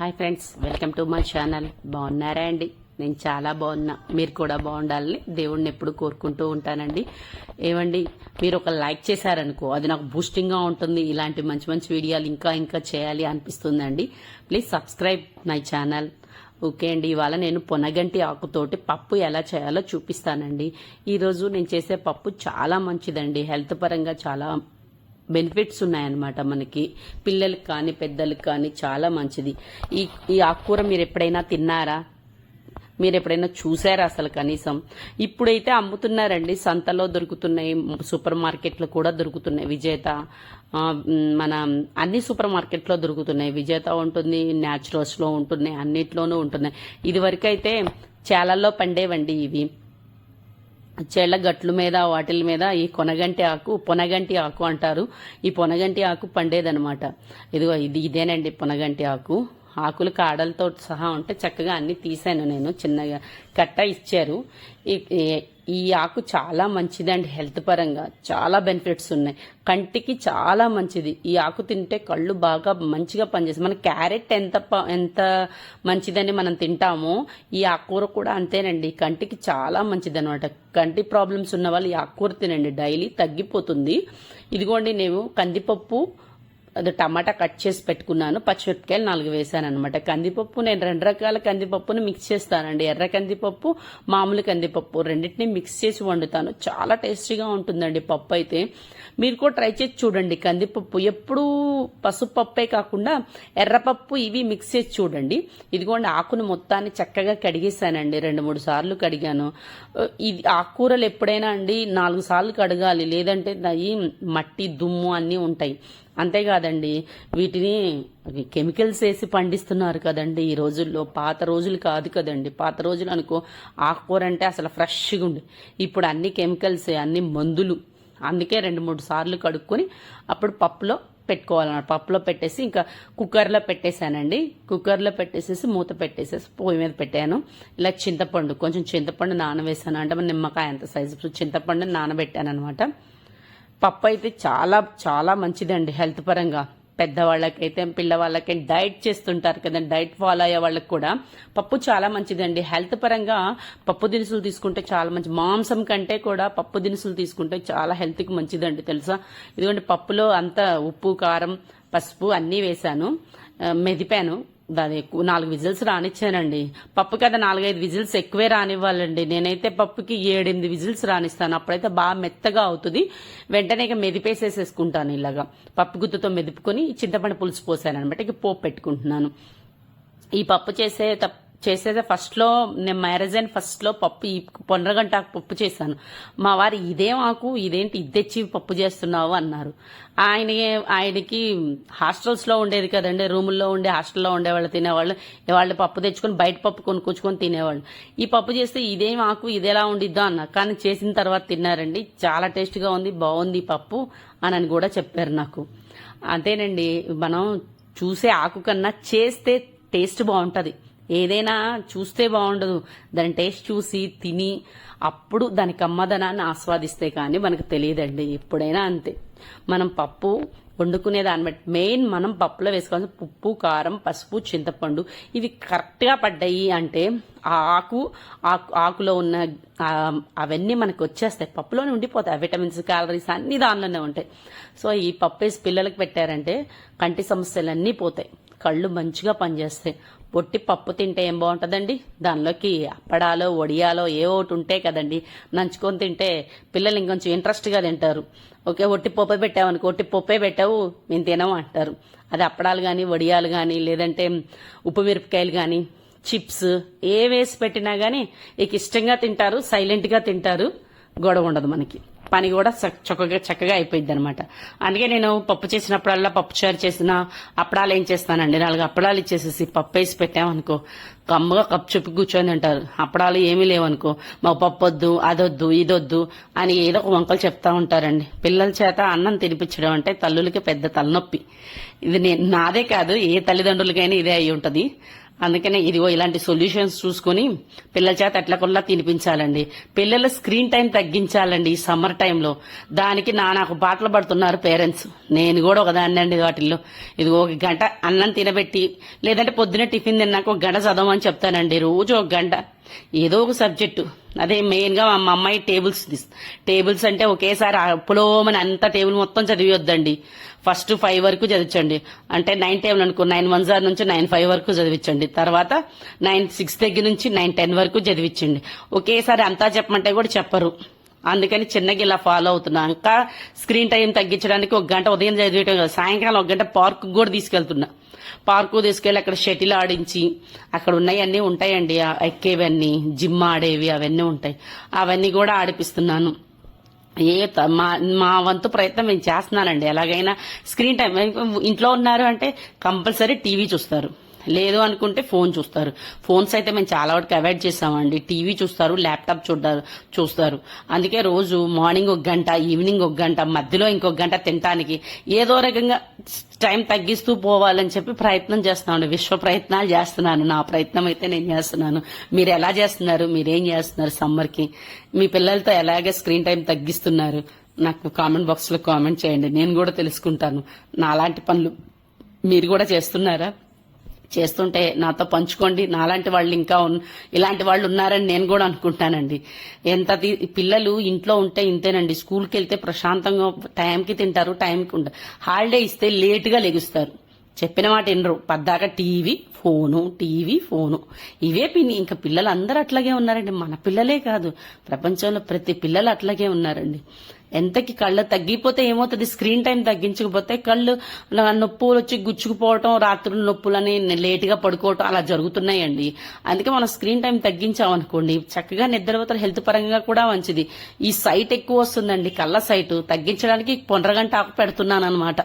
Hi friends welcome to my channel. బాగున్నారా అండి? నేను చాలా బాగున్నా. మీరు కూడా బాగుండాలని దేవుడిని ఎప్పుడు కోరుకుంటూ ఉంటానండి. ఏమండి మీరు ఒక లైక్ చేశారనుకో అది నాకు బూస్టింగ్గా ఉంటుంది. ఇలాంటి మంచి మంచి వీడియోలు ఇంకా ఇంకా చేయాలి అనిపిస్తుందండి. Please subscribe my channel. Okay అండి ఇవాళ నేను పొనగంటి ఆకుతోటి పప్పు ఎలా చేయాలో చూపిస్తానండి. ఈరోజు నేను చేసే పప్పు చాలా మంచిదండి. హెల్త్ పరంగా చాలా బెనిఫిట్స్ ఉన్నాయన్నమాట మనకి. పిల్లలకి కానీ పెద్దలకు కానీ చాలా మంచిది. ఈ ఈ ఆకుకూర మీరు ఎప్పుడైనా తిన్నారా? మీరు ఎప్పుడైనా చూసారా అసలు కనీసం? ఇప్పుడైతే అమ్ముతున్నారండి. సంతలో దొరుకుతున్నాయి సూపర్ మార్కెట్లో కూడా దొరుకుతున్నాయి. విజేత మన అన్ని సూపర్ మార్కెట్లో దొరుకుతున్నాయి. విజేత ఉంటుంది న్యాచురల్స్లో ఉంటున్నాయి అన్నిట్లోనూ ఉంటున్నాయి. ఇది వరకైతే చాలల్లో పండేవండి ఇవి. చెళ్ళ గట్ల మీద వాటిల మీద ఈ కొనగంటి ఆకు పొనగంటి ఆకు అంటారు. ఈ పొనగంటి ఆకు పండేదనమాట ఇదిగో ఇది ఇదేనండి పొనగంటి ఆకు. ఆకులు కాడలతో సహా ఉంటే చక్కగా అన్ని తీసాను నేను చిన్నగా కట్ట ఇచ్చారు. ఈ- ఆకు చాలా మంచిదండి హెల్త్ పరంగా చాలా బెనిఫిట్స్ ఉన్నాయి. కంటికి చాలా మంచిది. ఈ ఆకు తింటే కళ్ళు బాగా మంచిగా పనిచేస్తాయి. మన క్యారెట్ ఎంత ప- ఎంత మంచిదని మనం తింటామో ఈ ఆకుకూర కూడా అంతేనండి. కంటికి చాలా మంచిది అనమాట కంటి ప్రాబ్లమ్స్ ఉన్న వాళ్ళు ఈ ఆకుకూర తినండి. డైలీ తగ్గిపోతుంది. ఇదిగోండి నేను కందిపప్పు అది టమాటా కట్ చేసి పెట్టుకున్నాను పచ్చిమిరపకాయలు నాలుగు వేసాను అనమాట కందిపప్పు నేను రెండు రకాల కందిపప్పును మిక్స్ చేస్తానండి. ఎర్ర కందిపప్పు మామూలు కందిపప్పు రెండింటిని మిక్స్ చేసి వండుతాను. చాలా టేస్టీగా ఉంటుందండి పప్పు అయితే. మీరు కూడా ట్రై చేసి చూడండి. కందిపప్పు ఎప్పుడూ పసుపప్పే కాకుండా ఎర్రపప్పు ఇవి మిక్స్ చేసి చూడండి. ఇదిగోండి ఆకును మొత్తాన్ని చక్కగా కడిగేసానండి రెండు మూడు సార్లు కడిగాను. ఇది ఆకుకూరలు ఎప్పుడైనా అండి నాలుగు సార్లు కడగాలి. లేదంటే దాయి మట్టి దుమ్ము అన్నీ ఉంటాయి. అంతేకాదండి వీటిని కెమికల్స్ వేసి పండిస్తున్నారు కదండి ఈ రోజుల్లో. పాత రోజులు కాదు కదండి. పాత రోజులు అనుకో ఆకుకూర అంటే అసలు ఫ్రెష్గా ఉండి. ఇప్పుడు అన్ని కెమికల్స్ అన్ని మందులు అందుకే రెండు మూడు సార్లు కడుక్కొని అప్పుడు పప్పులో పెట్టుకోవాలన్నమాట. పప్పులో పెట్టేసి ఇంకా కుక్కర్లో పెట్టేశానండి. కుక్కర్లో పెట్టేసేసి మూత పెట్టేసేసి పొయ్యి మీద పెట్టాను. ఇలా చింతపండు కొంచెం చింతపండు నానవేసాను అంటే నిమ్మకాయ అంత సైజు చింతపండు నానబెట్టాను అనమాట పప్పు అయితే చాలా చాలా మంచిదండి హెల్త్ పరంగా. పెద్దవాళ్ళకైతే పిల్లవాళ్ళకి డైట్ చేస్తుంటారు కదండి డైట్ ఫాలో అయ్యే వాళ్ళకి కూడా పప్పు చాలా మంచిదండి. హెల్త్ పరంగా పప్పు దినుసులు తీసుకుంటే చాలా మంచి మాంసం కంటే కూడా పప్పు దినుసులు తీసుకుంటే చాలా హెల్త్కి మంచిదండి తెలుసా? ఎందుకంటే పప్పులో అంత ఉప్పు కారం పసుపు అన్నీ వేశాను. మెదిపాను. దాని ఎక్కువ నాలుగు విజిల్స్ రానిచ్చానండి. పప్పు కదా నాలుగైదు విజిల్స్ ఎక్కువే రానివ్వాలండి. నేనైతే పప్పుకి ఏడెనిమిది విజిల్స్ రానిస్తాను. అప్పుడైతే బాగా మెత్తగా అవుతుంది. వెంటనే ఇక మెదిపేసేసేసుకుంటాను ఇలాగా. పప్పు గుత్తుతో మెదుపుకొని చింతపండు పులుసు పోసాను అనమాట ఇక పోపు పెట్టుకుంటున్నాను. ఈ పప్పు చేసే చేసేదే ఫస్ట్లో నేను మ్యారేజ్ అయిన ఫస్ట్లో పప్పు ఈ పొన్నగంట పప్పు చేశాను. మా వారు ఇదేం ఆకు ఇదేంటి ఇది తెచ్చి పప్పు చేస్తున్నావు అన్నారు. ఆయన ఆయనకి హాస్టల్స్లో ఉండేది కదండి రూముల్లో ఉండే హాస్టల్లో ఉండేవాళ్ళు తినేవాళ్ళు. వాళ్ళు పప్పు తెచ్చుకొని బయట పప్పు కొనుక్కొచ్చుకొని తినేవాళ్ళు. ఈ పప్పు చేస్తే ఇదేం ఆకు ఇదేలా ఉండిద్దా అన్న. కానీ చేసిన తర్వాత తిన్నారండి. చాలా టేస్ట్గా ఉంది బాగుంది పప్పు అని అని కూడా చెప్పారు నాకు. అంతేనండి మనం చూసే ఆకు కన్నా చేస్తే టేస్ట్ బాగుంటుంది. ఏదైనా చూస్తే బాగుండదు. దాని టేస్ట్ చూసి తిని అప్పుడు దాని కమ్మదనాన్ని ఆస్వాదిస్తే కానీ మనకు తెలియదండి. ఎప్పుడైనా అంతే. మనం పప్పు వండుకునే దాన్ని బట్టి మెయిన్ మనం పప్పులో వేసుకోవాల్సిన ఉప్పు కారం పసుపు చింతపండు ఇవి కరెక్ట్గా పడ్డాయి అంటే ఆ ఆకు ఆకు ఆకులో ఉన్న అవన్నీ మనకు వచ్చేస్తాయి. పప్పులోనే ఉండిపోతాయి. విటమిన్స్ క్యాలరీస్ అన్ని దానిలోనే ఉంటాయి. సో ఈ పప్పు వేసి పిల్లలకు పెట్టారంటే కంటి సమస్యలు అన్నీ పోతాయి. కళ్ళు మంచిగా పనిచేస్తాయి. పొట్టి పప్పు తింటే ఏం బాగుంటుందండి? దానిలోకి అప్పడాలో వడియాలో ఏ ఒకటి ఉంటాయి కదండి నంచుకొని తింటే పిల్లలు ఇంకొంచెం ఇంట్రెస్ట్గా తింటారు. ఓకే ఒట్టి పప్పే పెట్టావనుకో ఒట్టి పప్పే పెట్టావు మేము తినము అంటారు. అది అప్పడాలు కానీ వడియాలు కానీ లేదంటే ఉప్పు మిరపకాయలు కానీ చిప్స్ ఏ వేసి పెట్టినా కానీ ఇక ఇష్టంగా తింటారు సైలెంట్గా తింటారు. గొడవ ఉండదు మనకి. పని కూడా చక్కగా చక్కగా అయిపోయింది అనమాట అందుకే నేను పప్పు చేసినప్పుడల్లా పప్పు చారు చేసిన అప్పడాలు ఏం చేస్తానండి? నాలుగు అప్పడాలు ఇచ్చేసేసి పప్పు వేసి పెట్టామనుకో కమ్మగా కప్పు చెప్పి కూర్చొని అంటారు అప్పడాలు ఏమీ లేవనుకో మా పప్పు వద్దు అదొద్దు ఇదొద్దు అని ఏదో ఒక వంకలు చెప్తా ఉంటారండి. పిల్లల చేత అన్నం తినిపించడం అంటే తల్లులకి పెద్ద తలనొప్పి. ఇది నేను నాదే కాదు ఏ తల్లిదండ్రులకైనా ఇదే అయి ఉంటుంది. అందుకనే ఇదిగో ఇలాంటి సొల్యూషన్స్ చూసుకుని పిల్లల చేత ఎట్లకుండా తినిపించాలండి. పిల్లల స్క్రీన్ టైం తగ్గించాలండి ఈ సమ్మర్ టైంలో. దానికి నా నాకు పాటలు పడుతున్నారు పేరెంట్స్. నేను కూడా ఒకదాన్ని అండి వాటిల్లో. ఇదిగో ఒక గంట అన్నం తినబెట్టి లేదంటే పొద్దున టిఫిన్ తిన్నాక ఒక గంట చదవమని చెప్తానండి. రోజు ఒక గంట. ఏదో ఒక సబ్జెక్టు అదే మెయిన్గా మా అమ్మాయి టేబుల్స్ టేబుల్స్ అంటే ఒకేసారి పులోమని అంత టేబుల్ మొత్తం చదివివద్దండి ఫస్ట్ ఫైవ్ వరకు చదివించండి. అంటే నైన్ టేబుల్ అనుకో నైన్ వన్ జార్ నుంచి నైన్ ఫైవ్ వరకు చదివించండి. తర్వాత నైన్ సిక్స్ దగ్గర నుంచి నైన్ టెన్ వరకు చదివించండి. ఒకేసారి అంతా చెప్పమంటే కూడా చెప్పరు. అందుకని చిన్నగా ఇలా ఫాలో అవుతున్నా. ఇంకా స్క్రీన్ టైం తగ్గించడానికి ఒక గంట ఉదయం చదివేయటం కాదు సాయంకాలం ఒక గంట పార్క్ కూడా తీసుకెళ్తున్నా. పార్కు తీసుకెళ్ళి అక్కడ షటిల్ ఆడించి అక్కడ ఉన్నాయన్నీ ఉంటాయండి ఎక్కేవన్నీ జిమ్ ఆడేవి అవన్నీ ఉంటాయి. అవన్నీ కూడా ఆడిపిస్తున్నాను. ఏ త- మా మా వంతు ప్రయత్నం నేను చేస్తున్నానండి. ఎలాగైనా స్క్రీన్ టైం ఇంట్లో ఉన్నారు అంటే కంపల్సరీ టీవీ చూస్తారు. లేదు అనుకుంటే ఫోన్ చూస్తారు. ఫోన్స్ అయితే మేము చాలా వరకు అవాయిడ్ చేస్తామండి. టీవీ చూస్తారు ల్యాప్టాప్ చూడారు చూస్తారు. అందుకే రోజు మార్నింగ్ ఒక గంట ఈవినింగ్ ఒక గంట మధ్యలో ఇంకొక గంట తినటానికి ఏదో రకంగా టైం తగ్గిస్తూ పోవాలని చెప్పి ప్రయత్నం చేస్తామండి. విశ్వ ప్రయత్నాలు చేస్తున్నాను. నా ప్రయత్నం అయితే నేను చేస్తున్నాను. మీరు ఎలా చేస్తున్నారు? మీరేం చేస్తున్నారు సమ్మర్కి? మీ పిల్లలతో ఎలాగే స్క్రీన్ టైం తగ్గిస్తున్నారు? నాకు కామెంట్ బాక్స్లో కామెంట్ చేయండి. నేను కూడా తెలుసుకుంటాను. నా అలాంటి పనులు మీరు కూడా చేస్తున్నారా? చేస్తుంటే నాతో పంచుకోండి. నాలాంటి వాళ్ళు ఇంకా ఇలాంటి వాళ్ళు ఉన్నారని నేను కూడా అనుకుంటానండి. ఎంత తి- పిల్లలు ఇంట్లో ఉంటే ఇంతేనండి. స్కూల్కి వెళ్తే ప్రశాంతంగా టైంకి తింటారు టైంకి ఉంటారు హాలిడే ఇస్తే లేటుగా లెగుస్తారు. చెప్పిన మాట ఎన్నరు పద్దాక టీవీ ఫోను టీవీ ఫోను. ఇవే పిన్ని ఇంకా పిల్లలు అందరూ అట్లాగే ఉన్నారండి. మన పిల్లలే కాదు. ప్రపంచంలో ప్రతి పిల్లలు అట్లాగే ఉన్నారండి. ఎంతకి కళ్ళు తగ్గిపోతే ఏమవుతుంది? స్క్రీన్ టైం తగ్గించకపోతే కళ్ళు నొప్పులు వచ్చి గుచ్చుకుపోవటం రాత్రులు నొప్పులని లేటుగా పడుకోవటం అలా జరుగుతున్నాయండి. అందుకే మనం స్క్రీన్ టైం తగ్గించామనుకోండి చక్కగా నిద్రపోతారు హెల్త్ పరంగా కూడా మంచిది. ఈ సైట్ ఎక్కువ వస్తుందండి కళ్ళ సైట్. తగ్గించడానికి పొండ్రగంట ఆకు పెడుతున్నాను అనమాట